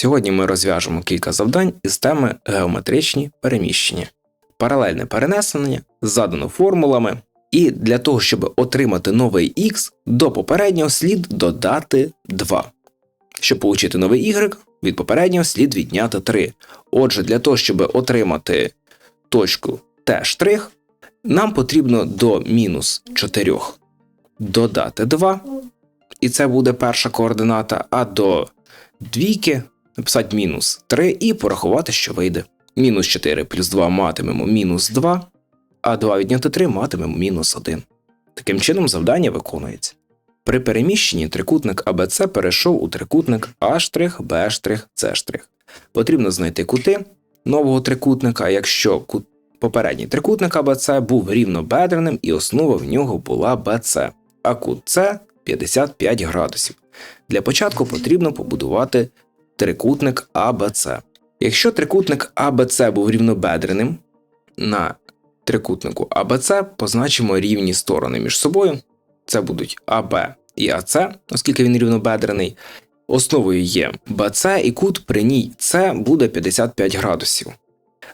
Сьогодні ми розв'яжемо кілька завдань із теми геометричні переміщення, паралельне перенесення, задано формулами, і для того, щоб отримати новий х, до попереднього слід додати 2. Щоб отримати новий y, від попереднього слід відняти 3. Отже, для того, щоб отримати точку Т', нам потрібно до мінус 4 додати 2, і це буде перша координата, а до двійки написати мінус 3 і порахувати, що вийде. Мінус 4 плюс 2 матимемо мінус 2, а 2 відняти 3 матимемо мінус 1. Таким чином завдання виконується. При переміщенні трикутник АБЦ перейшов у трикутник С'. Потрібно знайти кути нового трикутника, якщо кут попередній трикутник АБЦ був рівнобедреним і основа в нього була БЦ, а кут С 55 градусів. Для початку потрібно побудувати трикутник АБЦ. Якщо трикутник АБЦ був рівнобедреним, на трикутнику АБЦ позначимо рівні сторони між собою. Це будуть АБ і АЦ, оскільки він рівнобедрений. Основою є БЦ і кут при ній С буде 55 градусів.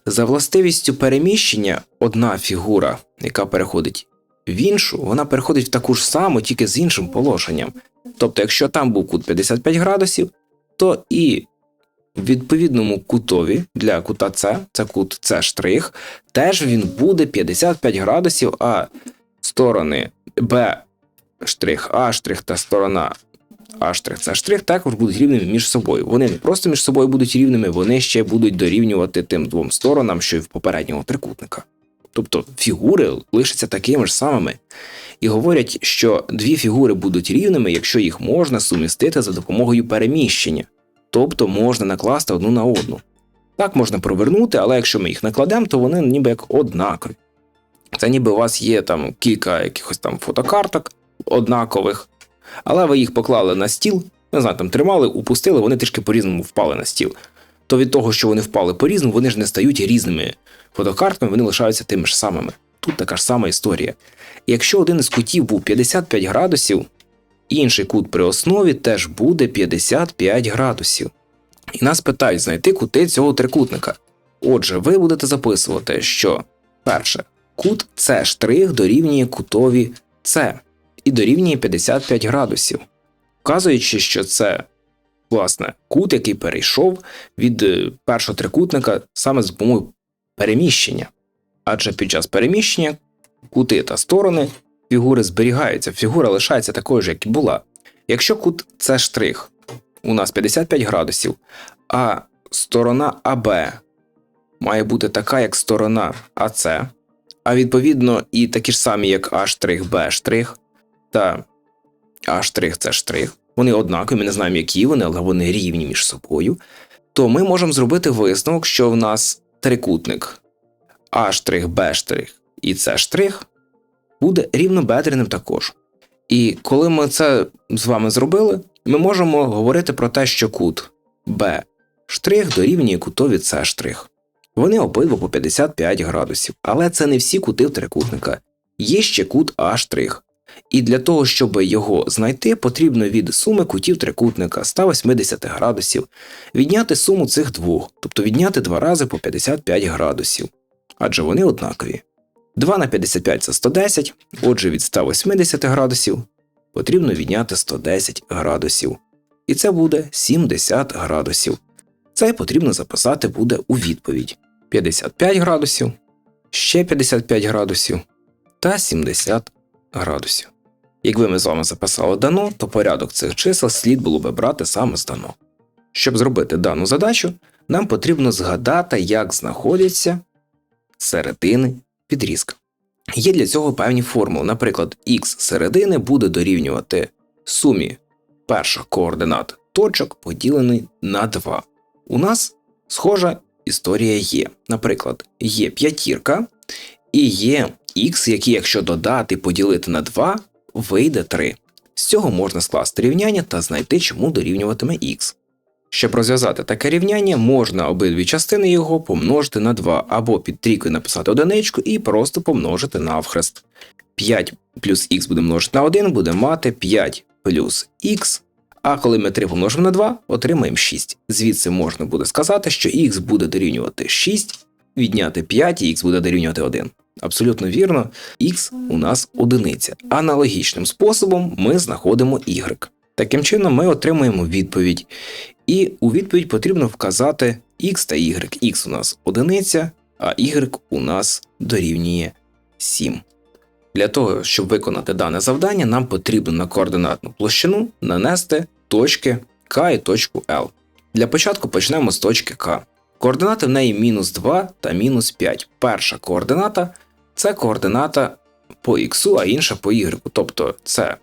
За властивістю переміщення, одна фігура, яка переходить в іншу, вона переходить в таку ж саму, тільки з іншим положенням. Тобто, якщо там був кут 55 градусів, то і в відповідному кутові для кута С, це кут С штрих, теж він буде 55 градусів, а сторони Б штрих, А штрих та сторона А штрих, С штрих також будуть рівними між собою. Вони не просто між собою будуть рівними, вони ще будуть дорівнювати тим двом сторонам, що й в попереднього трикутника. Тобто фігури лишаться такими ж самими. І говорять, що дві фігури будуть рівними, якщо їх можна сумістити за допомогою переміщення, тобто можна накласти одну на одну. Так можна провернути, але якщо ми їх накладемо, то вони ніби як однакові. Це ніби у вас є там кілька якихось там фотокарток однакових, але ви їх поклали на стіл, не знаю, там тримали, упустили, вони трішки по-різному впали на стіл. То від того, що вони впали по-різному, вони ж не стають різними фотокартками, вони лишаються тими ж самими. Тут така ж сама історія. Якщо один із кутів був 55 градусів, інший кут при основі теж буде 55 градусів. І нас питають знайти кути цього трикутника. Отже, ви будете записувати, що перше, кут С штрих дорівнює кутові С і дорівнює 55 градусів, вказуючи, що це власне кут, який перейшов від е, першого трикутника саме з допомогою переміщення. Адже під час переміщення кути та сторони фігури зберігаються, фігура лишається такою ж, як і була. Якщо кут С штрих у нас 55 градусів, а сторона АБ має бути така, як сторона АС, а відповідно і такі ж самі, як А штрих, Б штрих та А штрих, вони однакові, ми не знаємо, які вони, але вони рівні між собою, то ми можемо зробити висновок, що в нас трикутник А штрих, Б штрих і С штрих буде рівнобедреним також. І коли ми це з вами зробили, ми можемо говорити про те, що кут Б штрих дорівнює кутові С штрих. Вони обидва по 55 градусів, але це не всі кути в трикутника. Є ще кут А штрих. І для того, щоб його знайти, потрібно від суми кутів трикутника 180 градусів відняти суму цих двох, тобто відняти два рази по 55 градусів, адже вони однакові. 2 на 55 це 110, отже, від 180 градусів потрібно відняти 110 градусів. І це буде 70 градусів. Це потрібно записати буде у відповідь: 55 градусів, ще 55 градусів та 70 градусів. Якби ми з вами записали дано, то порядок цих чисел слід було би брати саме з дано. Щоб зробити дану задачу, нам потрібно згадати, як знаходяться середини підрізка. Є для цього певні формули. Наприклад, х середини буде дорівнювати сумі перших координат точок, поділений на 2. У нас схожа історія є. Наприклад, є п'ятірка і є х, які, якщо додати поділити на 2, вийде 3. З цього можна скласти рівняння та знайти, чому дорівнюватиме х. Щоб розв'язати таке рівняння, можна обидві частини його помножити на 2 або під трійкою написати одиничку і просто помножити навхрест. 5 плюс х буде множити на 1, буде мати 5 плюс х, А коли ми 3 помножимо на 2, отримаємо 6. Звідси можна буде сказати, що х буде дорівнювати 6, відняти 5 і х буде дорівнювати 1. Абсолютно вірно, х у нас одиниця. Аналогічним способом ми знаходимо y. Таким чином, ми отримуємо відповідь. І у відповідь потрібно вказати x та y. x у нас одиниця, а y у нас дорівнює 7. Для того, щоб виконати дане завдання, нам потрібно на координатну площину нанести точки К і точку L. Для початку почнемо з точки К. Координати в неї мінус 2 та мінус 5. Перша координата це координата по х, а інша по y. Тобто це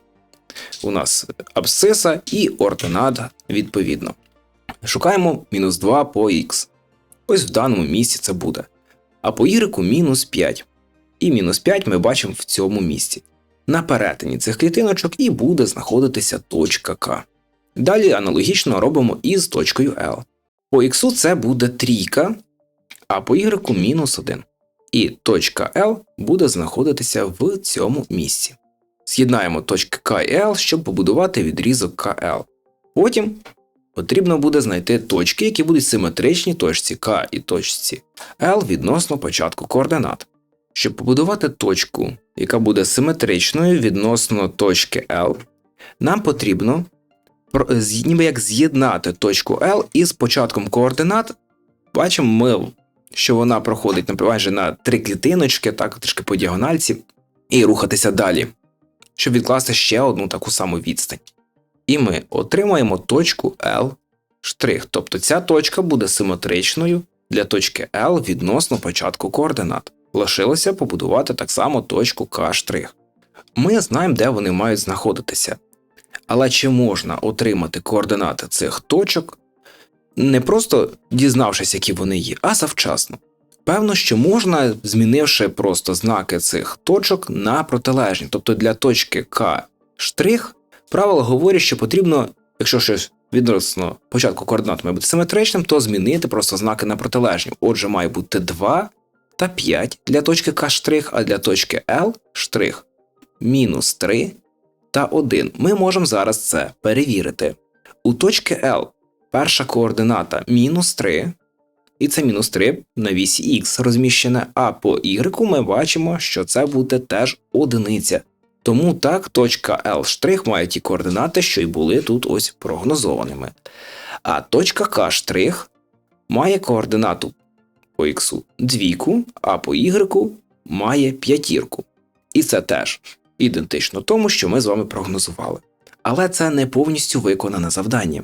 у нас абсциса і ордината відповідно. Шукаємо мінус 2 по х. Ось в даному місці це буде. А по y мінус 5. І мінус 5 ми бачимо в цьому місці. На перетині цих клітиночок і буде знаходитися точка К. Далі аналогічно робимо і з точкою L. По х це буде трійка, а по y мінус 1. І точка L буде знаходитися в цьому місці. З'єднаємо точки К і L, щоб побудувати відрізок КЛ. Потім потрібно буде знайти точки, які будуть симетричні точці К і точці L відносно початку координат. Щоб побудувати точку, яка буде симетричною відносно точки L, нам потрібно ніби як з'єднати точку L із початком координат. Бачимо ми, що вона проходить майже на три клітиночки, так трішки по діагональці, і рухатися далі, щоб відкласти ще одну таку саму відстань. І ми отримаємо точку L', тобто ця точка буде симетричною для точки L відносно початку координат. Лишилося побудувати так само точку К'. Ми знаємо, де вони мають знаходитися. Але чи можна отримати координати цих точок, не просто дізнавшись, які вони є, а завчасно? Певно, що можна, змінивши просто знаки цих точок на протилежні. Тобто для точки К штрих правило говорять, що потрібно, якщо щось відносно початку координат має бути симетричним, то змінити просто знаки на протилежні. Отже, має бути 2 та 5 для точки К штрих, а для точки L штрих мінус 3 та 1. Ми можемо зараз це перевірити. У точки L перша координата мінус 3, і це мінус 3 на вісі Х розміщене, а по Y ми бачимо, що це буде теж одиниця. Тому так, точка L' має ті координати, що й були тут ось прогнозованими. А точка К' має координату по Х двійку, а по Y має п'ятірку. І це теж ідентично тому, що ми з вами прогнозували. Але це не повністю виконане завдання.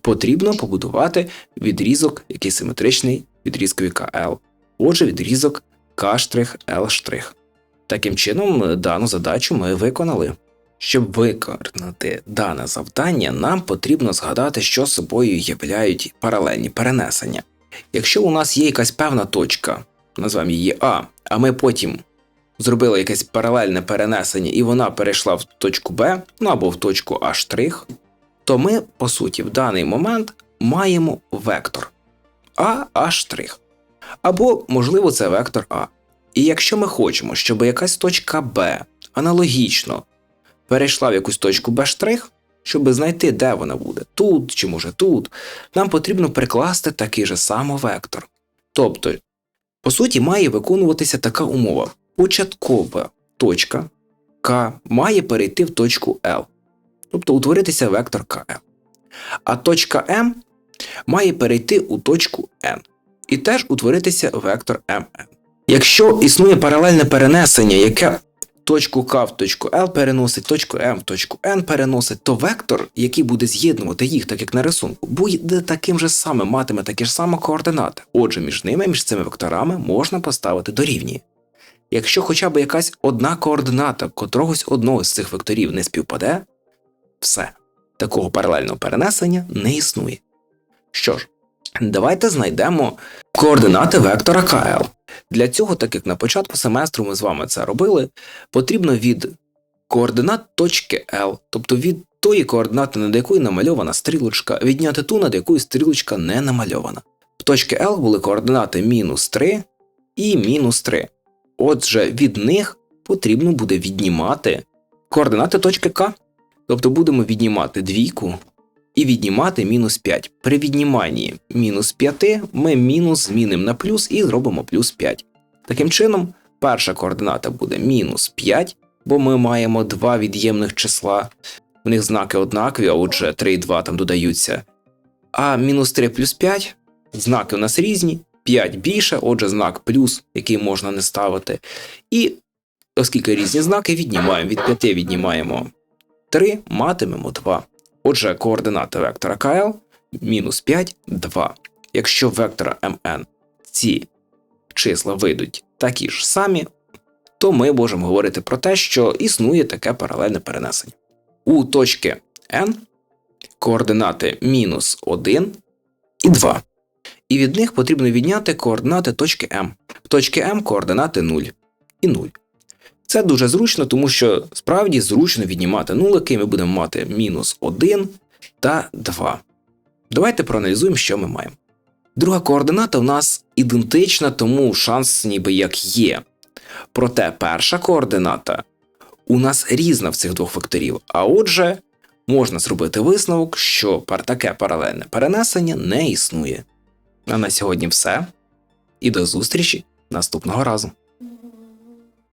Потрібно побудувати відрізок, який симетричний відрізкові КЛ, отже, відрізок К'Л'. Таким чином, дану задачу ми виконали. Щоб виконати дане завдання, нам потрібно згадати, що собою являють паралельні перенесення. Якщо у нас є якась певна точка, назвемо її А, а ми потім зробили якесь паралельне перенесення і вона перейшла в точку Б, ну або в точку А', то ми, по суті, в даний момент маємо вектор А А'. Або, можливо, це вектор А. І якщо ми хочемо, щоб якась точка Б аналогічно перейшла в якусь точку Б', щоб знайти, де вона буде, тут чи може тут, нам потрібно прикласти такий же самовектор. Тобто, по суті, має виконуватися така умова початкова точка К має перейти в точку L, тобто утворитися вектор КЛ. А точка М має перейти у точку N і теж утворитися вектор МН. Якщо існує паралельне перенесення, яке точку К в точку L переносить, точку М в точку N переносить, то вектор, який буде з'єднувати їх, так як на рисунку, буде таким же самим, матиме такі ж самі координати. Отже, між ними, між цими векторами можна поставити дорівнює. Якщо хоча б якась одна координата котрогось одного з цих векторів не співпаде, все, такого паралельного перенесення не існує. Що ж, давайте знайдемо координати вектора КЛ. Для цього, так як на початку семестру ми з вами це робили, потрібно від координат точки L, тобто від тої координати, над якою намальована стрілочка, відняти ту, над якою стрілочка не намальована. В точки L були координати мінус 3 і мінус 3. Отже, від них потрібно буде віднімати координати точки К. Тобто будемо віднімати двійку і віднімати мінус 5. При відніманні мінус 5 ми мінус змінимо на плюс і зробимо плюс 5. Таким чином, перша координата буде мінус 5, бо ми маємо два від'ємних числа. У них знаки однакові, а отже 3 і 2 там додаються. А мінус 3 плюс 5 знаки у нас різні, 5 більше, отже, знак плюс, який можна не ставити. І оскільки різні знаки, віднімаємо від 5 віднімаємо 3, матимемо 2. Отже, координати вектора КЛ мінус 5, 2. Якщо вектора МН ці числа вийдуть такі ж самі, то ми можемо говорити про те, що існує таке паралельне перенесення. У точки N координати мінус 1 і 2. І від них потрібно відняти координати точки М. В точки М координати 0 і 0. Це дуже зручно, тому що справді зручно віднімати нулики, ми будемо мати мінус 1 та 2. Давайте проаналізуємо, що ми маємо. Друга координата у нас ідентична, тому шанс ніби як є. Проте перша координата у нас різна в цих двох векторів, а отже, можна зробити висновок, що таке паралельне перенесення не існує. А на сьогодні все. І до зустрічі наступного разу.